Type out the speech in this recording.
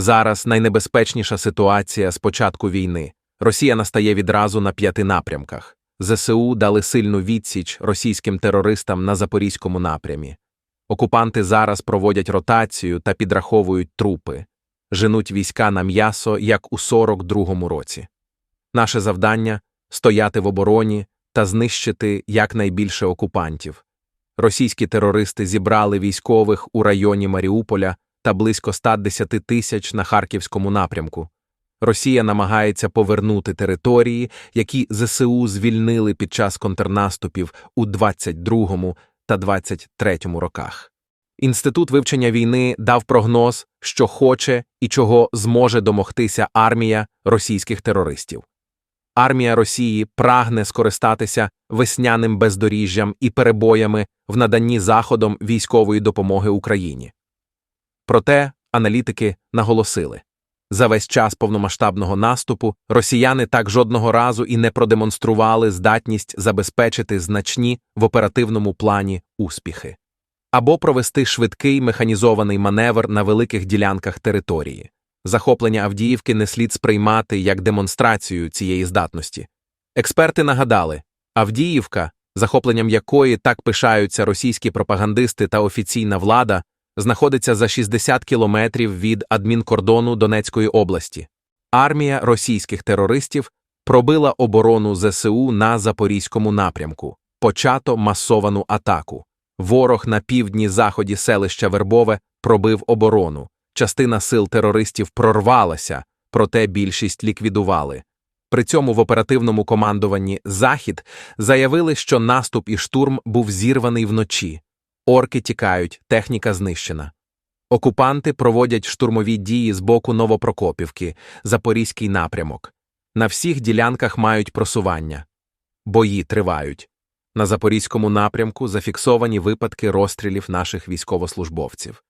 Зараз найнебезпечніша ситуація з початку війни. Росія настає відразу на п'яти напрямках. ЗСУ дали сильну відсіч російським терористам на Запорізькому напрямі. Окупанти зараз проводять ротацію та підраховують трупи, женуть війська на м'ясо, як у 42-му році. Наше завдання стояти в обороні та знищити якнайбільше окупантів. Російські терористи зібрали військових у районі Маріуполя та близько 110 тисяч на Харківському напрямку. Росія намагається повернути території, які ЗСУ звільнили під час контрнаступів у 22 та 23 роках. Інститут вивчення війни дав прогноз, що хоче і чого зможе домогтися армія російських терористів. Армія Росії прагне скористатися весняним бездоріжжям і перебоями в наданні Заходом військової допомоги Україні. Проте аналітики наголосили за весь час повномасштабного наступу росіяни так жодного разу і не продемонстрували здатність забезпечити значні в оперативному плані успіхи або провести швидкий механізований маневр на великих ділянках території. Захоплення Авдіївки не слід сприймати як демонстрацію цієї здатності. Експерти нагадали, Авдіївка, захопленням якої так пишаються російські пропагандисти та офіційна влада, знаходиться за 60 кілометрів від адмінкордону Донецької області. Армія російських терористів пробила оборону ЗСУ на Запорізькому напрямку, почато масовану атаку. Ворог на півдні заході селища Вербове пробив оборону. Частина сил терористів прорвалася, проте більшість ліквідували. При цьому в оперативному командуванні Захід заявили, що наступ і штурм був зірваний вночі. Орки тікають, техніка знищена. Окупанти проводять штурмові дії з боку Новопрокопівки, Запорізький напрямок. На всіх ділянках мають просування. Бої тривають. На Запорізькому напрямку зафіксовані випадки розстрілів наших військовослужбовців.